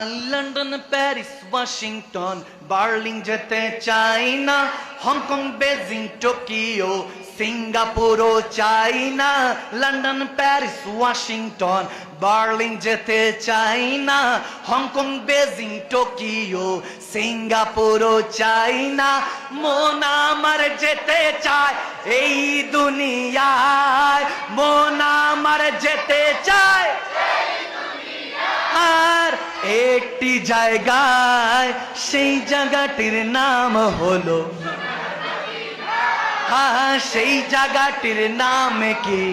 London Paris Washington Berlin যেতে চাই না হংকং বেজিং টোকিও সিঙ্গাপুরও চাই না লন্ডন প্যারিস ওয়াশিংটন বার্লিং যেতে চাই না হংকং বেজিং টোকিও সিঙ্গাপুরও চাই না মন আমার যেতে চায় এই দুনিয়ায় মন আমার যেতে চায় একটি জায়গায় সেই জায়গাটির নাম হলো। হ্যাঁ সেই জায়গাটির নাম কি?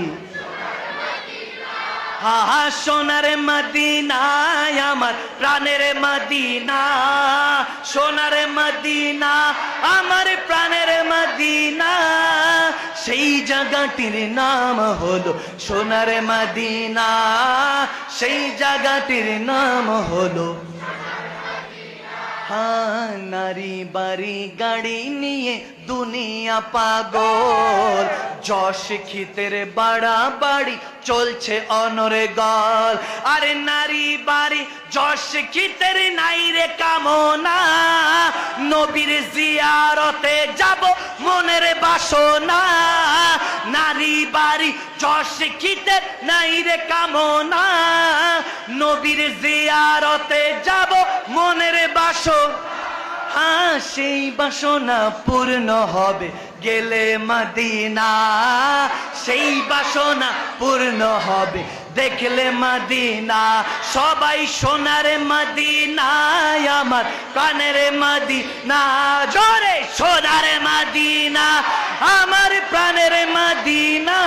হ্যাঁ সোনার মদিনায় আমার প্রাণের মদিনা, সোনার মদিনা, আমার প্রাণের মদিনা। সেই জায়গাটির নাম হলো সোনার মাদিনা। সেই জায়গাটির নাম হলো নারী বাড়ি গাড়ি নিয়ে দুনিয়া পাগল। যশ খিতের বাড়া বাড়ি চলছে অনরে গল। আরে নারী বাড়ি যশ খিতের নাই রে কামনা। নবীর জিয়ারতে যাব মনের বাসনা। নারী বাড়ি যশ খিতের নাই রে কামনা। নবীর জিয়ারতে যাব মনের বাসন। হ্যাঁ সেই বাসনা পূর্ণ হবে গেলে মদিনা। সেই বাসনা পূর্ণ হবে দেখলে মদিনা, সবাই সোনার মদিনায়, আমার কানের মদিনা, জোরে সোনার মদিনা, আমার প্রাণের মদিনা,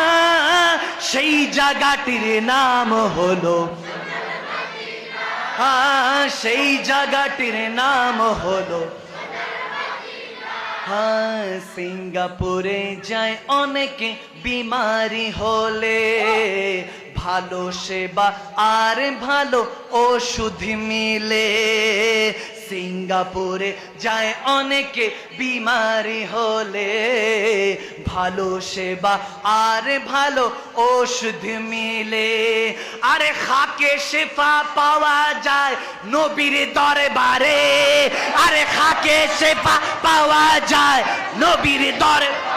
সেই জায়গাটির নাম হলো হ্যাঁ সেই জায়গাটির নাম হলো হ্যাঁ সিঙ্গাপুরে যায় অনেকে বিমারি হলে ভালো সেবা আর ভালো ওষুধ মিলে। সিঙ্গাপুরে যায় অনেকে বিমারি হলে। ভালো সেবা আর ভালো ওষুধ মিলে। আরে খাকে শেফা পাওয়া যায় নবীর দরবারে। আরে খাকে শেফা পাওয়া যায় নবীর দরে আরে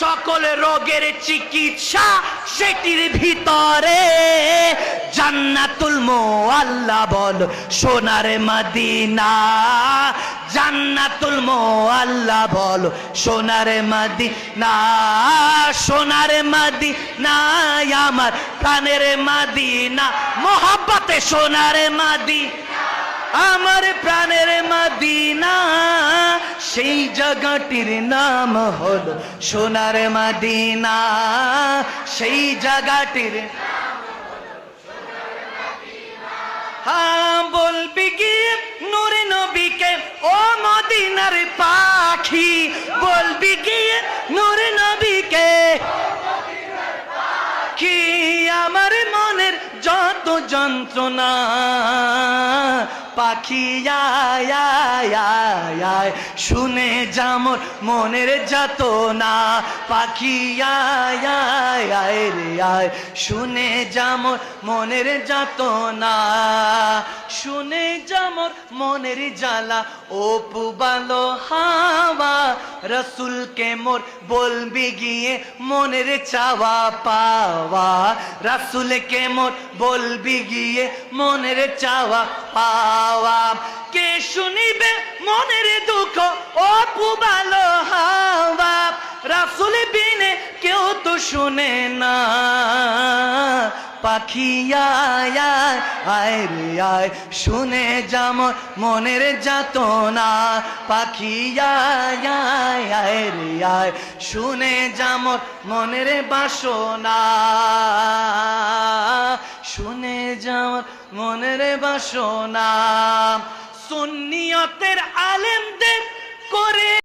সকল রোগের চিকিৎসা সেটির ভিতরে। জান্নাতুল আল্লাহ বল, সোনার মদিনা। জান্নাতুল আল্লাহ বল, সোনার মদিনা। সোনার মদিনা, আমার প্রাণের মদিনা। মোহাব্বতে সোনার মদিনা, আমার প্রাণের মদিনা। সেই জায়গাটির নাম হলো সোনার মদিনা। সেই জায়গাটির হ্যাঁ বলবি গিয়ে নূরে নবীকে? ও মদিনার পাখি। বলবি গিয়ে নূরে নবীকে? কি আমার মনের যত যন্ত্রণা। পাখি শুনে যামর মনের যত না পাখি, আয় রে, আয়। শুনে যামর মনের যত না শুনে যামর মনের জ্বালা। ও পুবালো হাওয়া, রসুলকে মোর বলবি গিয়ে মনের চাওয়া পাওয়া। রাসুলকে মোর বলবি গিয়ে মনের চাওয়া পাওয়া কে শুনিবে মনের দুঃখ? ও পুবালো হাওয়া রাসুল বিনে কেউ তো শুনে না। পাখি আয় আয় রে আয়, শুনে যাম মনের যাত না পাখি আয় রে শুনে যাম মনের বাসনা। শুনে যাওয়ার মনের বাসনা। সুন্নিয়তের আলেমদের করে